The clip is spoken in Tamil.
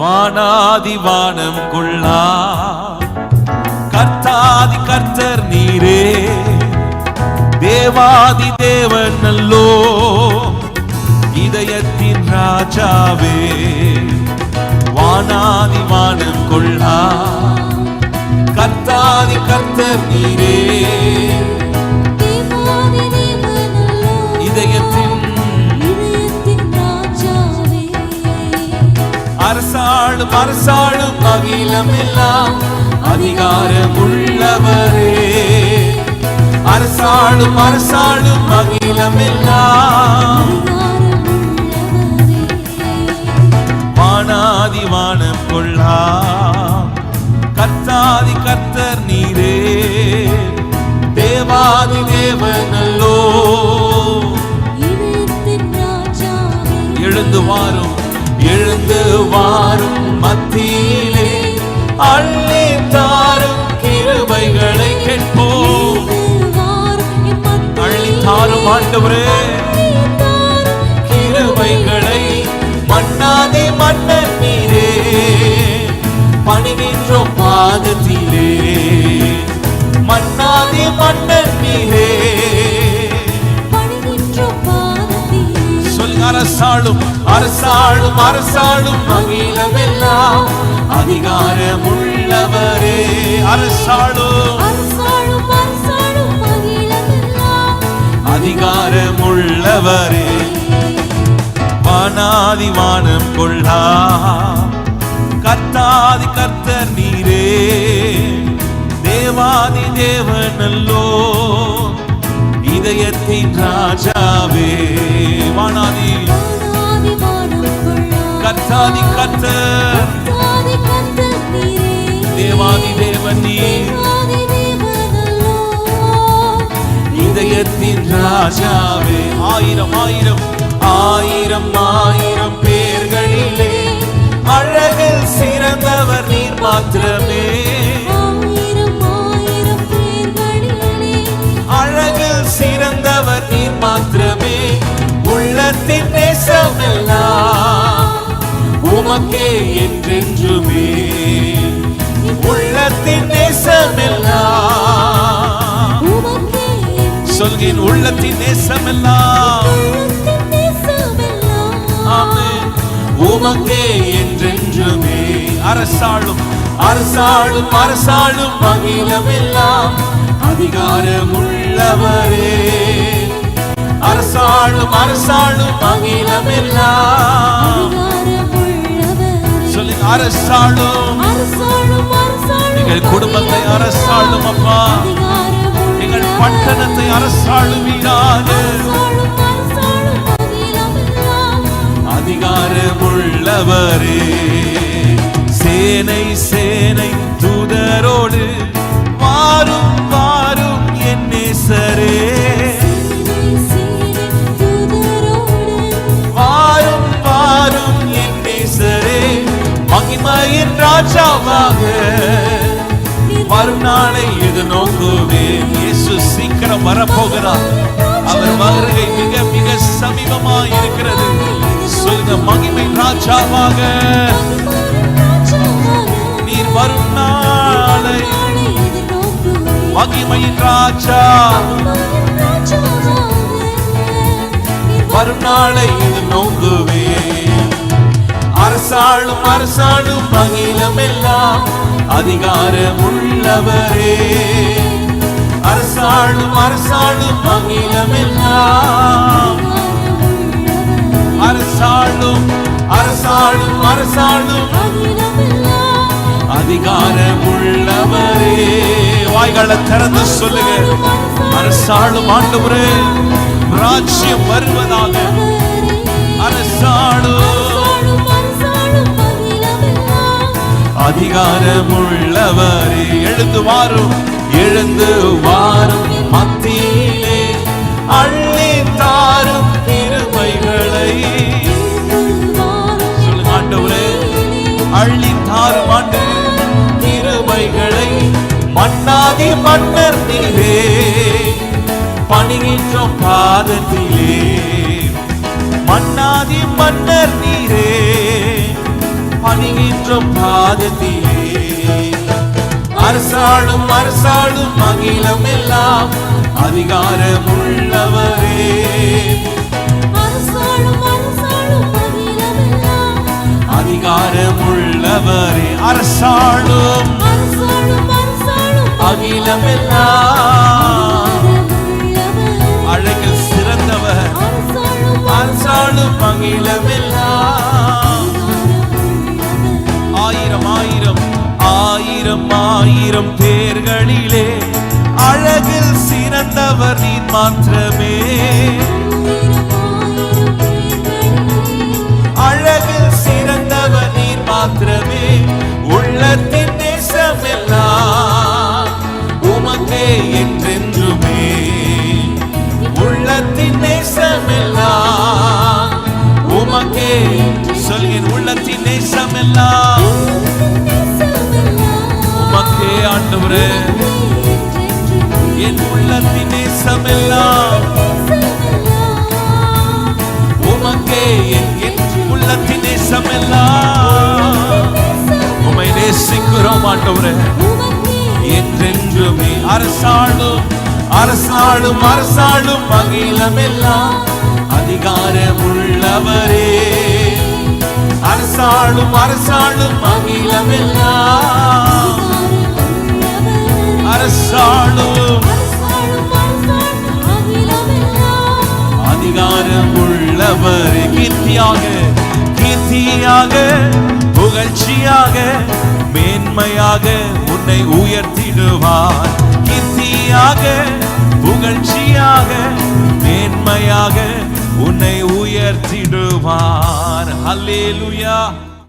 வானாதி வானம் கொள்ளா. கர்த்தாதி கர்த்தர் நீரே. தேவாதி தேவன் நல்லோ. இதயத்தின் ராஜாவே. வானாதி வானம் கொள்ளா. கர்த்தாதி கர்த்தர் நீரே. அரசாளும் அரசாளும் அகிலம் எல்லாம் அதிகாரம் உள்ளவரே அரசாளும் அரசாளும் அகிலம் எல்லாம் வானாதி வானம் கொள்ளா கர்த்தாதி கர்த்தர் நீரே. தேவாதி தேவனல்லோ எழுந்து வாரும். வாரும் மத்தியிலே அள்ளி தாரும் கிருபைகளை கேட்போம். அள்ளி தாரும் ஆண்டவரே கிருபைகளை மண்ணாதே மன்னன் நீரே. பணிகின்றோம் பாதத்திலே மண்ணாதே மன்னன் நீரே. சொல்லுங்க அரசாளும் அரசாளும் அரசாளும் அகிலமெல்லாம் அதிகாரம் உள்ளவரே அரசாளும் அதிகாரம் உள்ளவரே வானாதி வானம் கொள்ளா கர்த்தாதி கர்த்தர் நீரே. தேவாதி தேவனல்லோ இதயத்தின் ராஜாவே. வானாதி கர்த்தாதி கர்த்தர் தேவாதி தேவன் நீர். இதயத்தின் ராஜாவே ஆயிரம் ஆயிரம் ஆயிரம் ஆயிரம் பேர்களிலே அழகில் சிறந்தவர் நீர் மாத்திரமே. அழகில் சிறந்தவர் நீர் மாத்திரமே. உள்ளத்தின் நேசமெல்லாம் உமக்கே என்றென்றுமே. உள்ளத்தின் நேசமெல்லாம். சொல்கின் உள்ளத்தின் நேசமெல்லாம். உமக்கே என்றென்றுமே. அரசாளும் அரசாளும் அரசாளும் அகிலமெல்லாம் அதிகாரம் உள்ளவரே. அரசாளும் அரசாளும் சொல்லுங்க அரசாளும். எங்கள் குடும்பத்தை அரசாளும் அப்பா. எங்கள் பட்டணத்தை அரசாளுவீராக அதிகாரமுள்ளவரே. சேனை சேனை. தூதரோடு மகிமையின் ராஜாவாக. மறுநாளை இது நோக்குவேன் இயேசு சீக்கிரம் வரப்போகிறார். அவர் வருகை மிக மிக சமீபமா இருக்கிறது சொல்லுங்க மகிமை ராஜாவாக. நீர் வரும் நாளை மகிமையின் ராஜா. வரும் நாளை இது நோங்குவே அரசாளும் அரசாளும் அகிலம் எல்லாம் அதிகாரம் உள்ளவரே. அரசாளும் அரசாளும் அகிலம் எல்லாம் அரசாளும் அரசாளும் அரசாளும் அதிகாரம் உள்ளவரே. வாய்களை திறந்து சொல்லுங்க. அரசாளும் ஆண்டவரே. ராஜ்யம் வருவதாக. அரசாளும் அதிகாரமுள்ளவரே எழுந்து வாரும் எழுந்து வாரும் மத்தியிலே. அள்ளி தாரும் திருமைகளை சொல்லுங்க ஆண்டவரே அள்ளி தாரும் ஆண்டு திருமைகளை மண்ணாதி மன்னர் நீரே பணிகின்றோம் பாதத்திலே. மன்னாதி மன்னர் நீரே பணிகின்ற பாதத்திலே அரசாளும் அரசாளும் அகிலம் எல்லாம் அதிகாரம் உள்ளவரே அதிகாரம் உள்ளவரே அரசாளும் அகிலம் எல்லாம். அழகில் சிறந்தவர். அரசாளும் அகிலம் எல்லாம். ஆயிரம் பேர்களிலே அழகில் சிறந்தவர் நீ மாத்திரமே. ஆண்டவரே என் உள்ளத்தின் நேசமெல்லாம் உமக்கே என் என் உள்ளத்தின் நேசமெல்லாம் உமை நேசிக்கிறோம் ஆண்டவரே. என்றென்றுமே அரசாளும் அரசாளும் அரசாளும் அகிலமெல்லாம் அதிகாரம் உள்ளவரே. அரசாளும் அரசாளும் அகிலமெல்லாம் அரசாளும் அதிகாரம் உள்ளவர் கீர்த்தியாக கீர்த்தியாக புகழ்ச்சியாக மேன்மையாக உன்னை உயர்த்திடுவார். கீர்த்தியாக புகழ்ச்சியாக மேன்மையாக உன்னை உயர்த்திடுவார். ஹல்லேலூயா